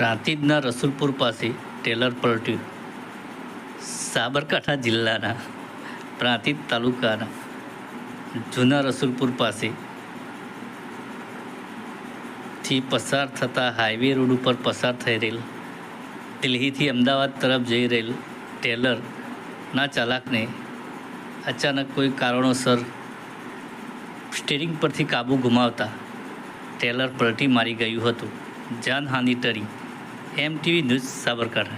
પ્રાંતિજના રસુલપુર પાસે ટેલર પલટ્યું. સાબરકાંઠા જિલ્લાના પ્રાંતિજ તાલુકાના જૂના રસુલપુર પાસે થી પસાર થતા હાઈવે રોડ ઉપર પસાર થઈ રહેલ, દિલ્હીથી અમદાવાદ તરફ જઈ રહેલ ટેલરના ચાલકને અચાનક કોઈ કારણોસર સ્ટેરિંગ પરથી કાબુ ગુમાવતા ટેલર પલટી મારી ગયું હતું. જાનહાનિ ટળી. M T V news Savarkar.